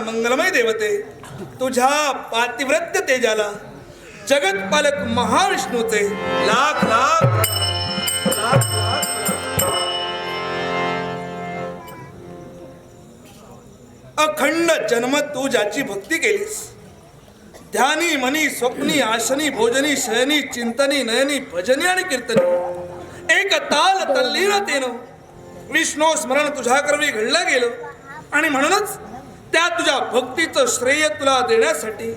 मंगलमय देवते. तुझ्या पातिव्रत्य तेजाला जगत पालक महाविष्णूचे लाख लाख अखंड जन्म तू ज्याची भक्ती केलीस. ध्यानी मनी स्वप्नी आशनी भोजनी शयनी चिंतनी नयनी भजनी आणि कीर्तनी. एक ताल तल्लीनतेनं विष्णू स्मरण तुझ्याकरवी घडलं गेलं. आणि म्हणूनच त्या तुझ्या भक्तीचं श्रेय तुला देण्यासाठी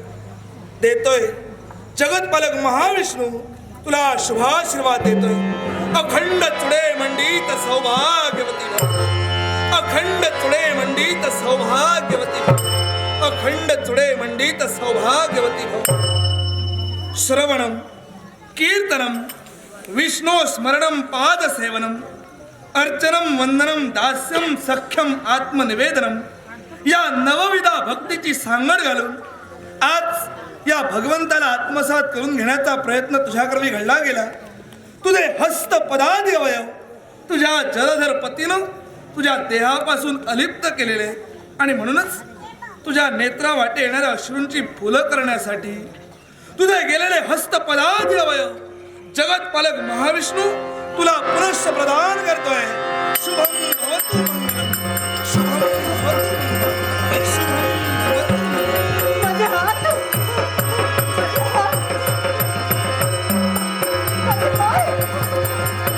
देतोय. जगतपालक महाविष्णू तुला शुभाशीर्वाद देतोय. अखंड चुडे मंडित सौभाग्यवती अखंड चुडे मंडित सौभाग्यवती अखंड चुडे मंडित सौभाग्यवती श्रवणम कीर्तनम विष्णो स्मरणम पादसेवनम अर्चनम वंदनम दास्यम सख्यम आत्मनिवेदनम या नवविधा भक्तीची सांगड घालून आज या भगवंताला आत्मसात करून घेण्याचा प्रयत्न तुझ्याकडे घडला गेला. तुझे हस्त पदादी अवयव तुझ्या जलधर पतीनं तुझ्या देहापासून अलिप्त केलेले आणि म्हणूनच तुझ्या नेत्रा वाटे येणाऱ्या अश्रूंची फुलं करण्यासाठी तुझे गेलेले हस्त पदादी अवयव जगत पालक महाविष्णू तुला पुनश्च प्रदान करतोय. शुभम भवतु शुभम देवा!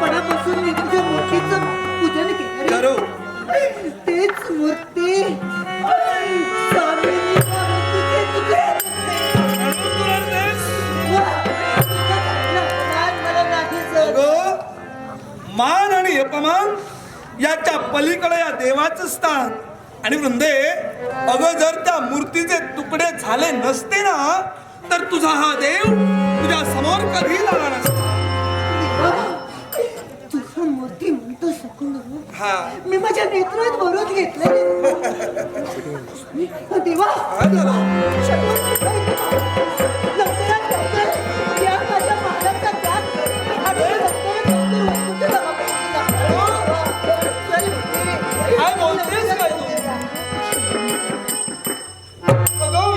बालपणापासून मी तुझ्या मूर्तीचं. पूजन केलं तेच मूर्ती. मान आणि अपमान याच्या पलीकडे या देवाचं स्थान. आणि वृंदे अगं जर त्या मूर्तीचे तुकडे झाले नसते ना तर तुझा हा देव तुझ्या समोर कधी आला नसता. हा. मी माझ्या नेत्रात भरून घेतलं देवा.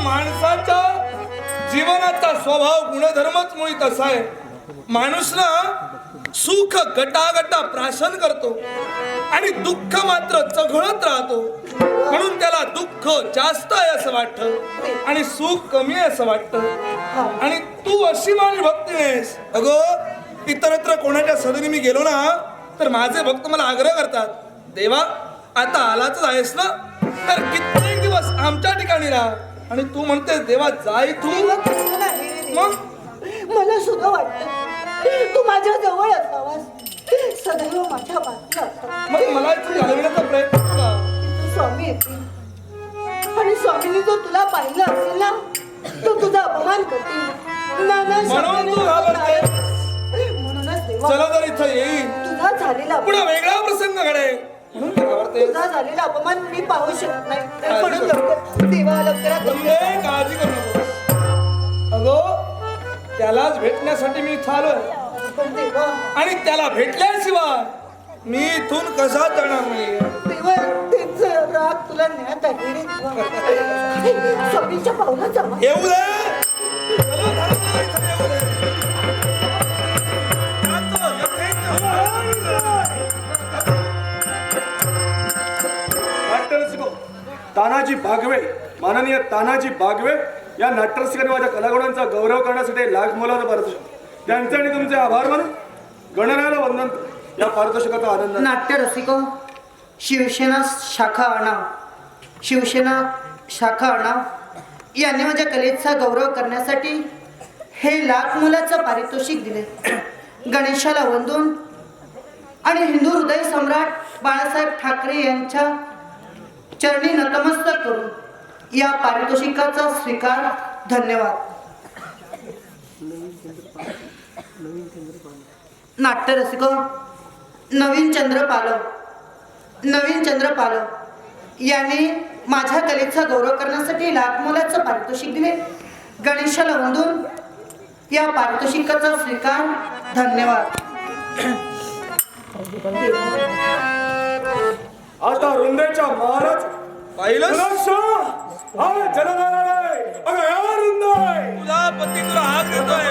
माणसाच्या जीवनाचा स्वभाव गुणधर्मच मुळी तसा आहे. माणूस ना सुख गटागटा प्राशन करतो. आणि दुःख मात्र चघळत राहतो. म्हणून त्याला दुःख जास्त आहे असं वाटतं. आणि सुख कमी आहे असं वाटतं. आणि तू अशी माझी भक्ती नाहीस अगं इतरत्र कोणाच्या सदनी मी गेलो ना तर माझे भक्त मला आग्रह करतात. देवा आता आलाच आहेस ना? तर कित्येक दिवस आमच्या ठिकाणी राहा. आणि तू म्हणतेस देवा जाय तू. मग? मला सुद्धा वाटतं. तू माझ्या जवळ असावास. सदैव माझ्या बाजूला असावा. मग मला इथे घालवण्याचा प्रयत्न केला स्वामी येतील आणि स्वामींनी जर तुला पाहिलं असेल ना तर तुझा अपमान करतील. नाना म्हणून शब्दाने तू घाबरते. म्हणूनच देवा चला तर इथं येईल तुझा झालेला अपमान वेगळा प्रसंग घडेल. म्हणून तू. तुझा झालेला अपमान मी पाहू शकत नाही. म्हणून लवकर देवा लवकरात लवकर काळजी करू त्यालाच भेटण्यासाठी मी इथं आलोय. आणि त्याला भेटल्याशिवाय मी इथून कसा जाणार नाही राग तुला पावलं येऊ तानाजी बागवे माननीय तानाजी बागवे या नाट्यरसिकांनी माझ्या कलागुणांचा गौरव करण्यासाठी लाख मोलाचं पारितोषिक त्यांचे आणि तुमचे आभार मानून गणरायाला वंदन या पारितोषिकाचा आनंद नाट्यरसिक शिवसेना शाखा आणाव. शिवसेना शाखा आणाव. यांनी माझ्या कलेचा गौरव करण्यासाठी हे लाख मुलाचं पारितोषिक दिले. गणेशाला वंदून. आणि हिंदू हृदय सम्राट बाळासाहेब ठाकरे यांच्या चरणी नतमस्तक करून या पारितोषिकाचा स्वीकार. धन्यवाद. नाट्य रसिक नवीन चंद्र पालव नवीन चंद्र पालव यांनी माझ्या कलेचा गौरव करण्यासाठी लाख मोलाचं पारितोषिक दिले. गणेशाला वंदून या पारितोषिकाचा स्वीकार. धन्यवाद. आता रुंदेच्या महाराज हा आहे. तुझा पती तुला हाक देतोय.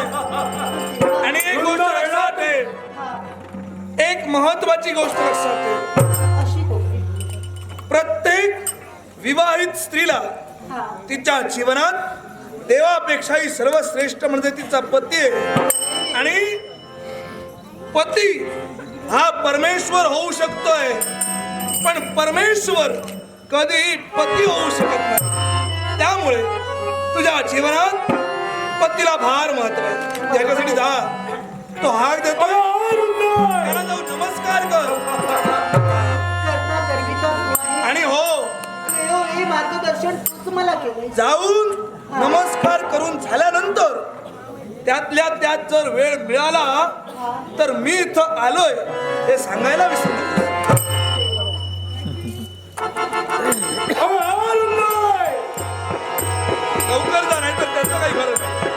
आणि एक गोष्ट लक्षात एक महत्वाची गोष्ट लक्षात ठेव. अशी गोष्ट. प्रत्येक विवाहित स्त्रीला हा. तिच्या जीवनात देवापेक्षाही सर्वश्रेष्ठ म्हणजे तिचा पती आहे. आणि पती हा परमेश्वर होऊ शकतोय. पण परमेश्वर कधी पती होऊ शकत नाही. त्यामुळे तुझ्या जीवनात पतीला फार महत्त्व आहे. त्याच्यासाठी जा. तो हार देतो त्याला नमस्कार कर. आणि हो मार्गदर्शन तूच मला केलं जाऊन नमस्कार करून झाल्यानंतर त्यातल्या त्यात जर वेळ मिळाला तर मी इथं आलोय हे सांगायला विसरू लवकर जा नाही तर त्याचं काही फरक नाही.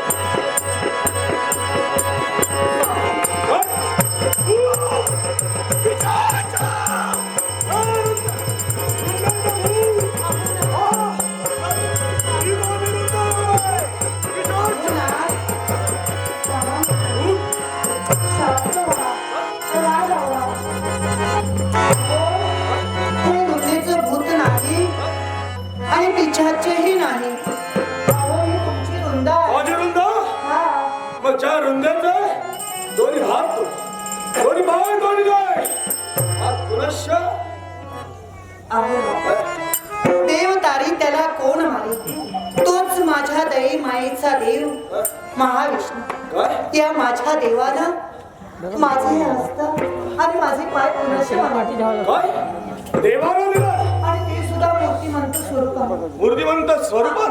पुनश्च काय? देवाला दिलं आणि ते सुद्धा मूर्तिमंत स्वरूपात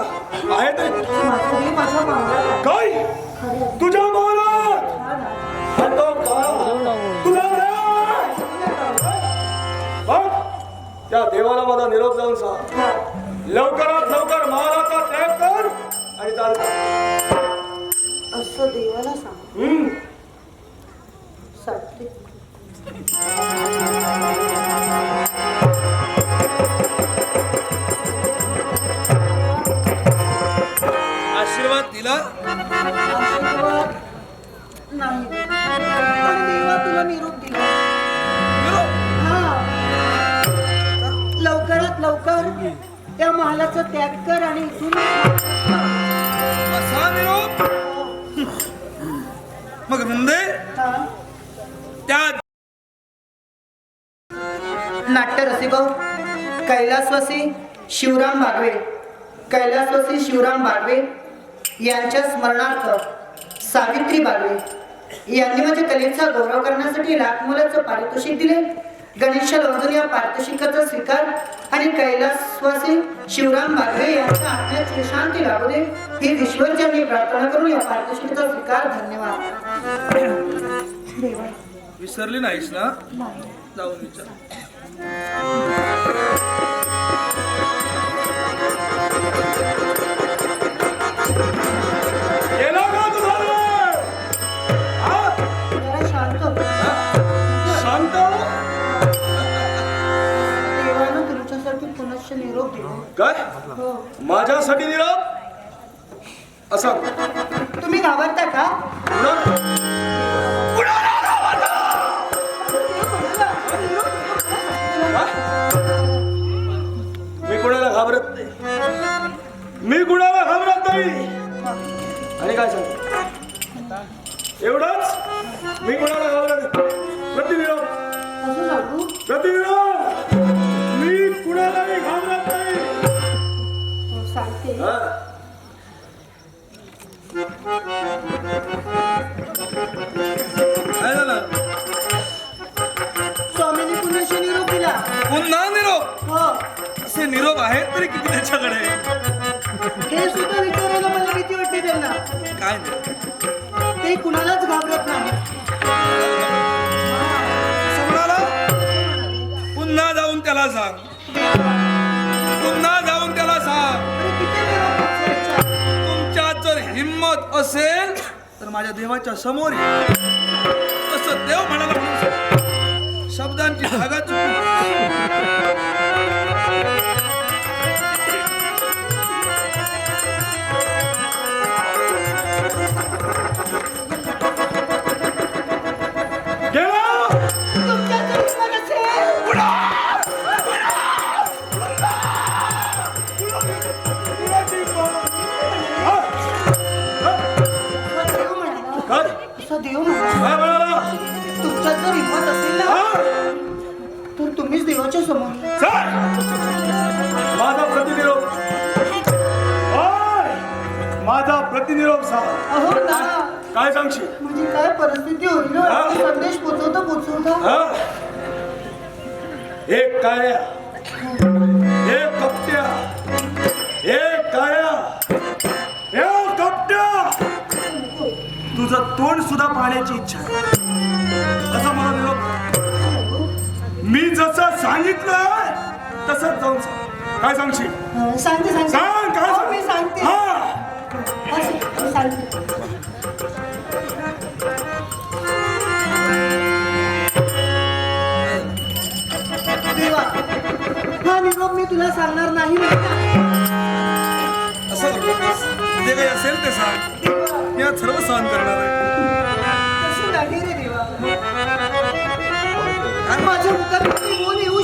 आहे. ते. माझं देव काय? तुझ्या मनात? हा ना. आणि तो काळा तुझा राज. बघ, त्या देवाला माझा निरोप जाऊन सांग. हा. लवकरात लवकर महाराचा त्याग कर आणि चाल. असं देवाला सांग. हम्म. पण देवा तुला निरोप दिला. निरोप. हा. लवकरात लवकर त्या महालाचा त्याग कर आणि इथून असा निरोप? मग हा. त्या नाट्य रसिको कैलासवासी शिवराम बागवे कैलासवासी शिवराम बागवे यांच्या स्मरणार्थ सावित्री बागवे यांनी माझ्या कलेचा गौरव करण्यासाठी लाख मुलाचं पारितोषिक दिले. गणेश लवंदून या पारितोषिकाचा स्वीकार आणि कैलासवासी शिवराम बागवे यांच्या आत्म्यात शांती लाभू दे ही विश्वजनी प्रार्थना करून या पारितोषिकाचा स्वीकार. धन्यवाद. देवा विसरली नाहीस ना? जाऊन विचार. काय? माझ्यासाठी निरोप असा. तुम्ही घाबरता का? मी कुणाला घाबरत नाही. मी कुणाला घाबरत नाही. आणि काय सांगतो एवढंच? मी कोणाला घाबरत प्रतिनिरोध असं काय झालं? स्वामींनी पुन्हा निरोप दिला. पुन्हा निरोप? हो. असे निरोप आहेत तरी किती त्याच्याकडे? हे सुद्धा विचारायला मला भीती वाटते त्यांना. काय? नाही ते कुणालाच घाबरत नाही. पुन्हा जाऊन त्याला सांग. पुन्हा जाऊन त्याला सांग. अरे किती? तुमच्यात जर हिंमत असेल माझ्या देवाच्या समोर ये. असं देव म्हणाला शब्दांची धागा चुकली सांगितलं तसंच जाऊन सांग. काय सांगशील? अं, सांगते सांगते. सांग काय अहो, मी सांग सांगते. हा. असं, मी सांगते. देवा. हा निरोप मी तुला सांगणार नाही नकोस. जे काही असेल ते सांग. देवा या सर्व सहन करणार आहे. तसं नाही रे देवा. माझ्या मुखात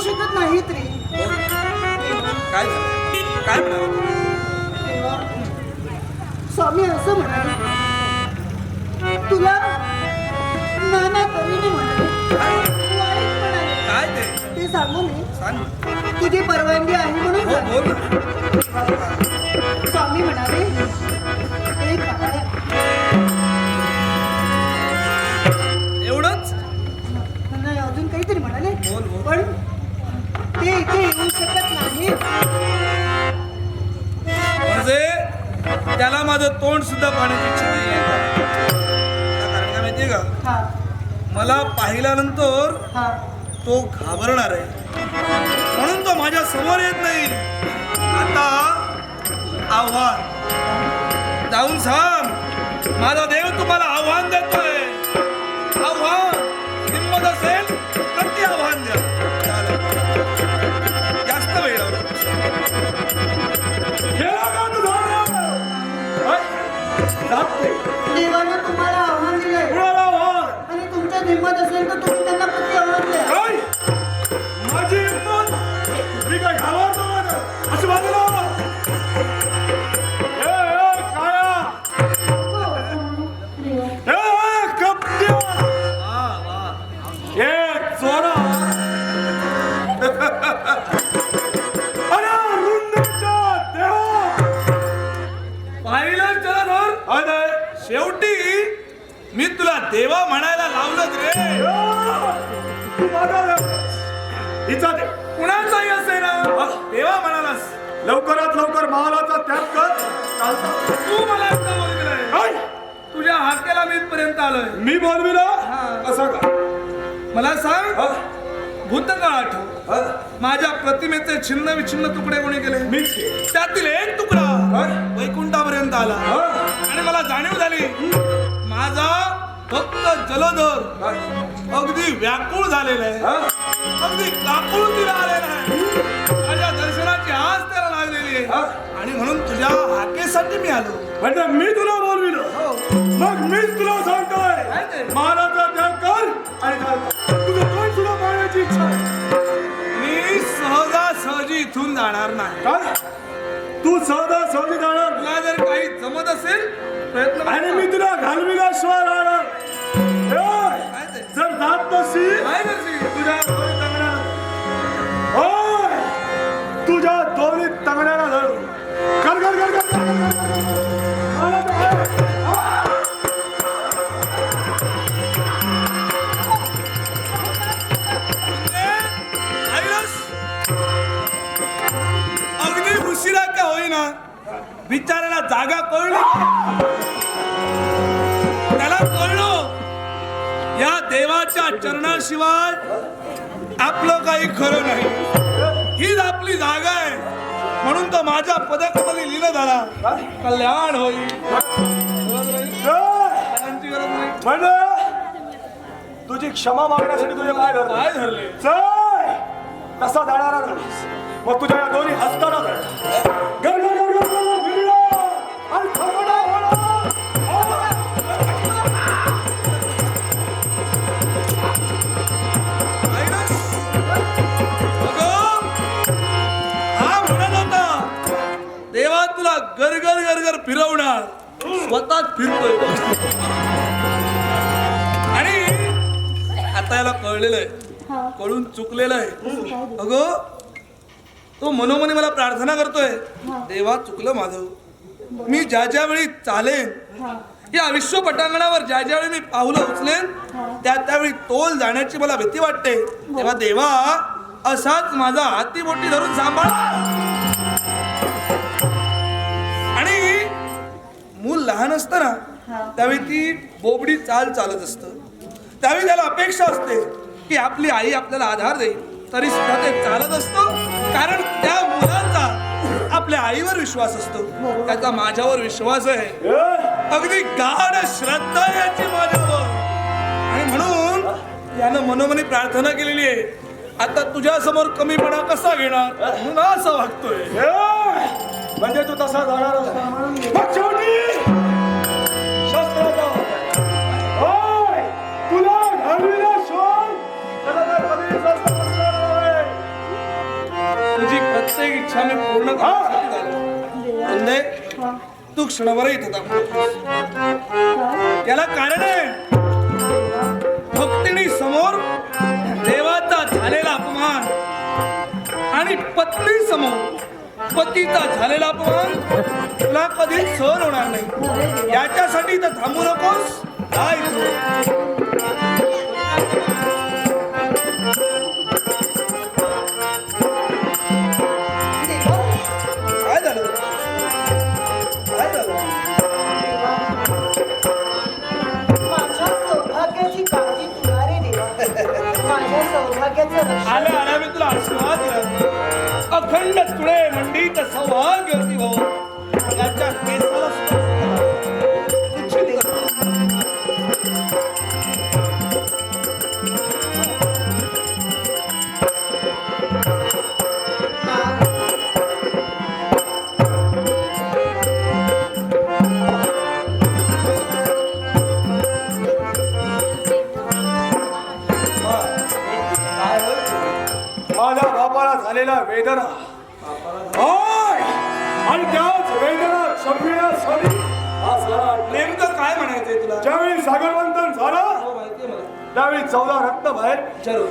शकत नाहीत रे काय झालं? काय म्हणाला देवा स्वामी असं म्हणाले. तुला नाना तऱ्हेने म्हणाले. वाईट म्हणाले काय ते? ते सांगू मी सांग तुझी परवानगी आहे म्हणून हो सांग. बोल ना. स्वामी म्हणाले त्याला माझं तोंड सुद्धा पाहण्याची इच्छा नाही कारण काय माहितीये का? हा. मला पाहिल्यानंतर हा. तो घाबरणार आहे. म्हणून तो माझ्यासमोर येत नाही. आता आव्हान. जाऊन सांग. माझा देव तुम्हाला आव्हान देतोय. जात नाही. देवानं तुम्हाला आव्हान कुणाला वार? आणि तुमच्यात हिंमत असेल तर तुम्ही त्यांना आव्हान द्या काय? माझी हिंमत मी काय घालवतो? अशी बाजूला छिन्न विछिन्न तुकडे कोणी केले केलं. त्यातील एक तुकडा? वैकुंठापर्यंत आला? आणि मला जाणीव झाली माझा फक्त जलधर? अगदी व्याकुळ झालेला आहे? अगदी काकुळतीला आलेला आहे माझ्या दर्शनाची आस त्याला लागलेली हा? आहे आणि म्हणून तुझ्या हाकेसाठी मी आलो म्हणजे मी तुला बोलविलं हो मग मीच तुला सांगतोय? महाराजा त्याग कर आणि इथून जाणार नाही. काय? तू सहजा सहजी जाणार. तुला जर काही जमत असेल प्रयत्न आणि मी तुला घालविल्याशिवाय राहणार? ए, करशील काय करशील? तुझ्या दोन्ही होय तुझ्या दोन्ही तंगड्याला धरून. कर कर कर कर, कर, कर, कर. आला बिचाराला जागा कळली त्याला कळलो. या देवाच्या चरणाशिवाय आपलं काही खरं नाही. हीच आपली जागा आहे. म्हणून तो माझ्या पदकामध्ये लिहिलं झाला. कल्याण होईल म्हणजे तुझी क्षमा मागण्यासाठी तुझे पाय धरले. काय धरले. कसा जाणारा मग तुझ्या या दोन्ही हस्ताना गरगर गरगर फिरवणार. स्वतःच फिरतोय. आणि आता याला कळलेलं आहे. कळून चुकलेलं आहे. अगं तो मनोमनी मला प्रार्थना करतोय. देवा चुकलं माझं. मी ज्या ज्या वेळी चालेन या विश्व पटांगणावर ज्या ज्या वेळी मी पावलं उचलेन त्या त्यावेळी तोल जाण्याची मला भीती वाटते. तेव्हा देवा असाच माझा हाती मोठी धरून सांभाळ. लहान असतं ना त्यावेळी ती बोबडी चाल चालत असतं. त्यावेळी त्याला अपेक्षा असते की आपली आई आपल्याला आधार देईल. तरी सुद्धा ते चालत असतं. कारण त्या मुलाचा आपल्या आईवर विश्वास असतो. त्याचा माझ्यावर विश्वास आहे. अगदी गाढ श्रद्धा याची माझ्यावर. आणि म्हणून यानं मनोमनी प्रार्थना केलेली आहे. आता तुझ्या समोर कमीपणा कसा घेणार? म्हणून असं वागतोय. म्हणजे तू तसा जाणार तुझी प्रत्येक इच्छा मी पूर्ण वंदे, तू क्षणभर इथं थांब. याला कारण आहे भक्तिनी समोर देवाचा झालेला अपमान आणि पत्नी समोर पतीचा झालेला अपमान तुला कधी सहन होणार नाही. याच्यासाठी तर थांबू नकोस. काय आल्या आल्या मी तुला आशीर्वाद दिला अखंड तुळे मंडित सौभाग्य होती भाऊ याच्या केसाला वेदना. होय आणि त्याच वेदना सारा नेमकं काय म्हणायचंय तुला? ज्यावेळी सागरवंतन झालं हो, त्यावेळी चौदा रत्न बाहेर. जरूर.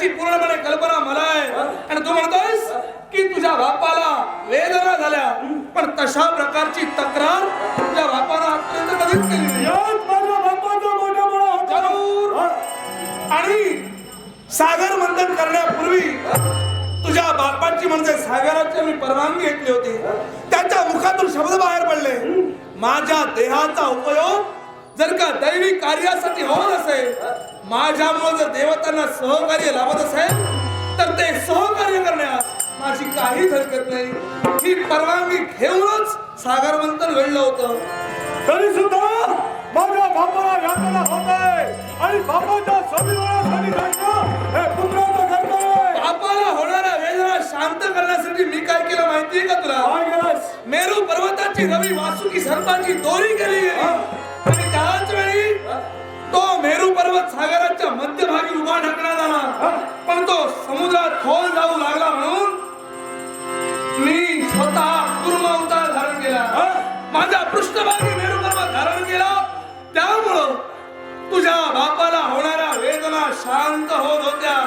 याची पूर्णपणे कल्पना मला आहे आणि तू म्हणतोयस की तुझ्या बापाला वेदना झाल्या. पण तशा प्रकारची तक्रार तुझ्या बापाला आजपर्यंत कधीच केली माझ्या बापाचा मोठा मोठा. आणि सागर मंथन करण्यापूर्वी तुझ्या बापाची म्हणजे सागराची मी परवानगी घेतली होती. त्याच्या मुखातून शब्द बाहेर पडले. माझ्या देहाचा उपयोग जर का दैवी कार्यासाठी होत असेल माझ्यामुळे जर देवतांना सहकार्य लाभत असेल तर ते सहकार्य करण्यास माझी काहीच हरकत नाही. ही परवानगी घेऊनच सागर मंथन घडलं होतं. तरी सुद्धा माझ्या बापाला यातना होत आहे आणि बापाच्या स्वाभिमानासाठी हे पुत्राचं आहे. बापाला होणाऱ्या वेदना शांत करण्यासाठी मी काय केलं माहितीये का तुला? मेरू पर्वताची रवी वासुकी सर्पाची दोरी केली आणि त्याच वेळी पर्वत सागराच्या मध्यभागी उभा ढकण्यात आला. पण तो समुद्रात खोल जाऊ लागला म्हणून मी स्वतः कुर्म अवतार धारण केला. माझ्या पृष्ठभागी मेरू पर्वत धारण केला. त्यामुळं तुझ्या बापाला होणाऱ्या वेदना शांत होत होत्या.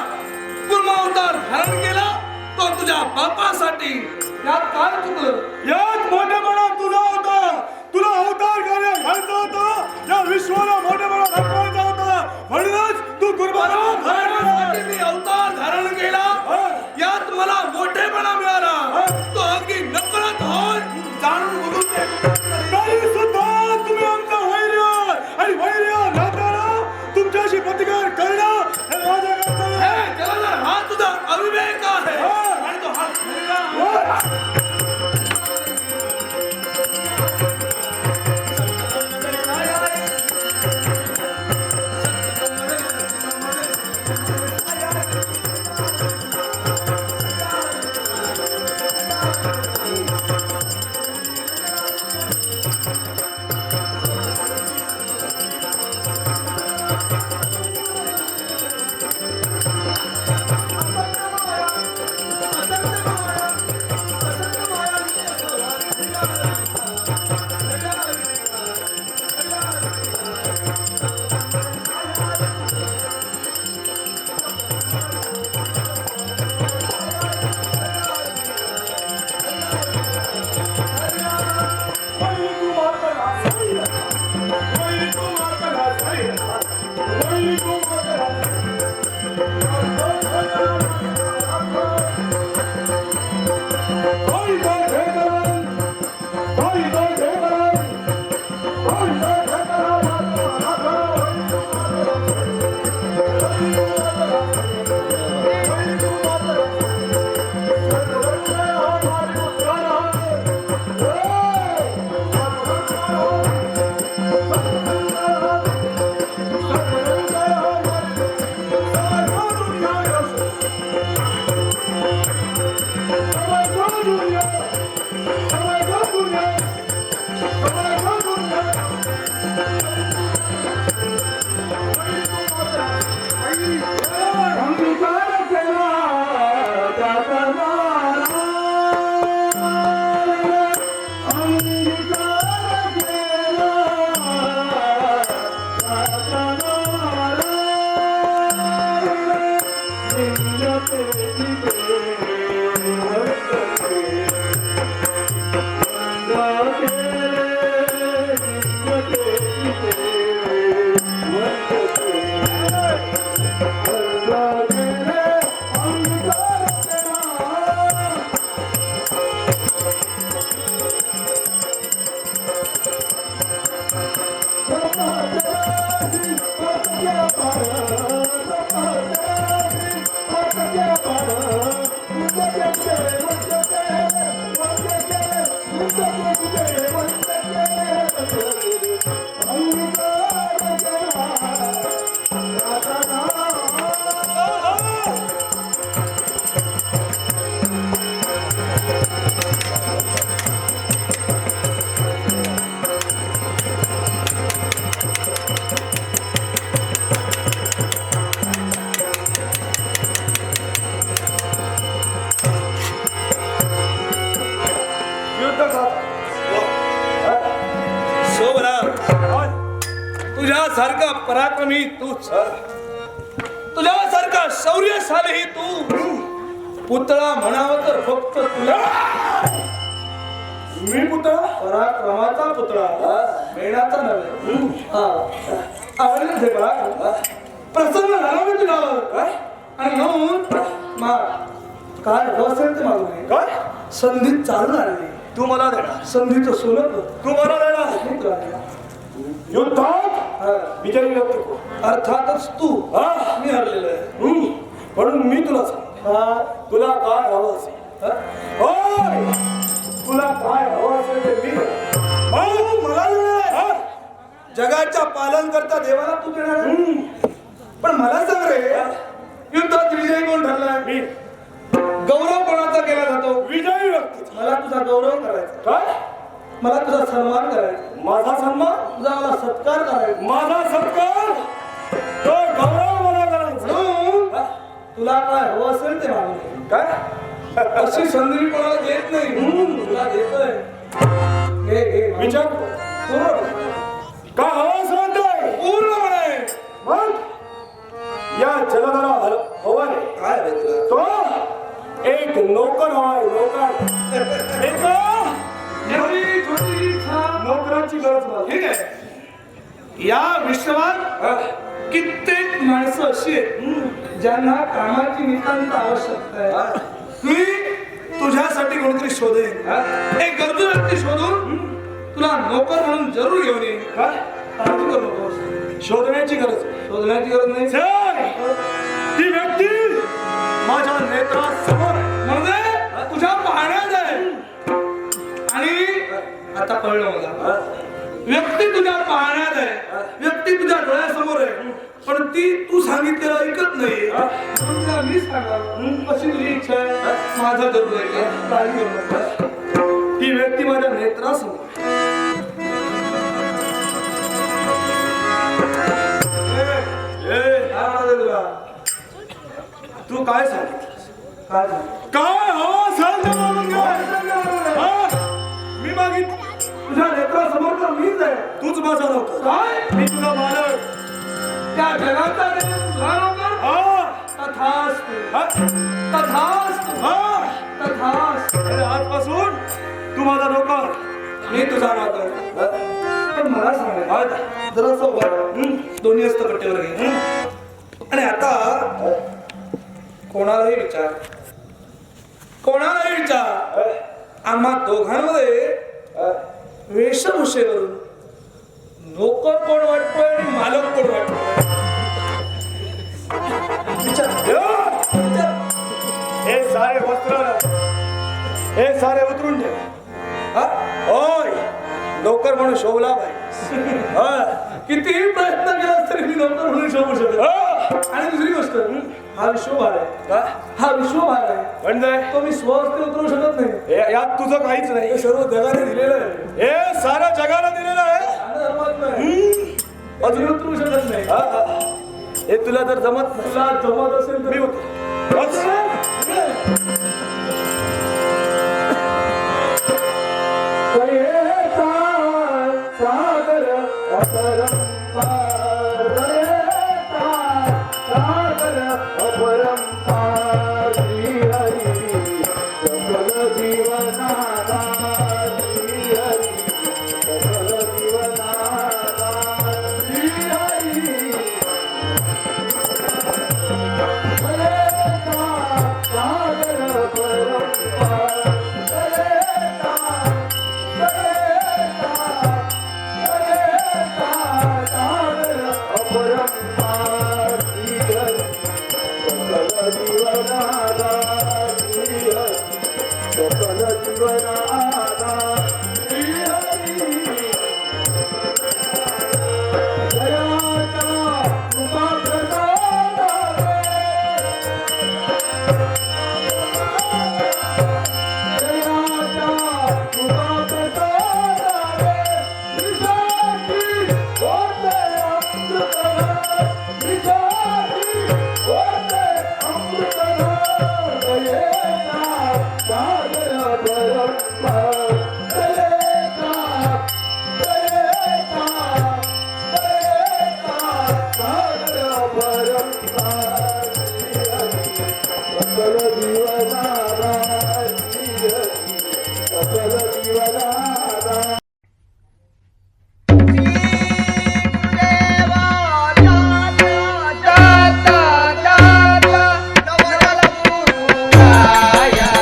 कुर्म अवतार धारण केला तो तुझ्या बापासाठी यात काय चुकलं? यात मोठेपणा तुझा होता. तुला अवतार कार्य घ्यायचं होतं. या विश्वाला मोठेपणा दाखवायचा होता. म्हणूनच तू गुरुबारा मी अवतार धारण केला. यात मला मोठेपणा मिळाला. तो अगदी नकळत होय जाणून बुजून ते तरी सुद्धा तुम्ही आमचा वैर्य आणि वैर्य नात्याला तुमच्याशी प्रतिकार करणं हा तुझा अविवेक आहे. तुझ्यासारखा पराक्रमी तूच तुझ्यासारखा शौर्यशाली तू. पुतळा म्हणावं तर फक्त तुला. मी पुतळा? पराक्रमाचा पुतळा. मेणाचा नव्हे. आवडलं ते पराक्रम प्रसन्न झाला मी तुझ्यावर आणि म्हणून मा काय असेल ते मागू नये. काय? संधी चालू आली तू मला देणार. संधीचं सोनं. तू मला तुला देणार. युद्धात. विजयी व्यक्ती कोण? अर्थातच तू हा? मी हरलेलो आहे. म्हणून मी तुला सांग हा. तुला काय हवं असेल हा? तुला काय हवं असेल ते मी. हो, मला. हा? जगाच्या पालन करता देवाला तू देणार. पण मला सांग रे युद्धात विजय कोण ठरलाय मी गौरव कोणाचा केला जातो विजयी व्यक्ती मला तुझा गौरव करायचा काय मला तुझा सन्मान करायचा माझा सन्मान? तुझा मला सत्कार करायचा माझा सत्कार? तो तुला काय हवं असेल ते मागून काय? अशी संधी कोणाला देत नाही. तुला देतोय. घे घे विचार पूर्ण काय हवास म्हणतोय पूर्णपणे मग? या जलधरा हवाने काय हवंय तुला? तो एक नोकर हवाय नोकर. एक एवढी छोटी इच्छा नोकराची गरज ठीक आहे या विश्वात कित्येक माणसं अशी आहेत ज्यांना कामाची नितांत आवश्यकता आहे. मी तुझ्यासाठी कोणतरी शोधेन. एक गरजू व्यक्ती शोधून तुला नोकर म्हणून जरूर घेऊन येईन. काय काळजी करू नकोस. शोधण्याची गरज. शोधण्याची गरज नाही. सर, ती व्यक्ती माझ्या नेत्रासमोर आता कळलं मला. व्यक्ती तुझ्या पाहण्यात आहे. व्यक्ती तुझ्या डोळ्यासमोर आहे. पण ती तू सांगितलेलं ऐकत नाही. तुला मी सांगणार कशी तुझी इच्छा आहे माझा. ती व्यक्ती माझ्या नेत्रासमोर तू काय सांगितलं काय? हवा सांग. हा? मी मागित तुझ्या नेत्रासमोर तर मीच आहे. तूच माझा नव्हता. काय? मी तुझा मालक त्या जगाचा? हा. तथास्तु. हा? तथास्तु. हा? तथास्तु. आजपासून तू माझा नोकर मी तुझा नोकर पण मला? जरा. दोन्ही कट्टेवर घे. आणि आता कोणालाही विचार. कोणालाही विचार. आम्हा दोघांमध्ये वेशभूषेवरून नोकर कोण वाटतोय आणि मालक कोण वाटतोय विचार. हे सारे वस्त्र हे सारे उतरून ठेव हा? होय नोकर म्हणून शोभला हा. कितीही प्रयत्न केला तरी मी नोकर म्हणून शोभू शकत हा. आणि दुसरी गोष्ट हा विश्वभार आहे. का? हा विश्वभार आहे. म्हणजे तो मी स्वहस्ते उतरवू शकत नाही. हे- यात तुझं काहीच हे नाही सर्व जगाने दिलेलं आहे. हे साऱ्या जगाला दिलेलं आहे. अजून उतरू शकत नाही. हा, हा. हे तुला जर जमत तुला जमत असेल तर बस.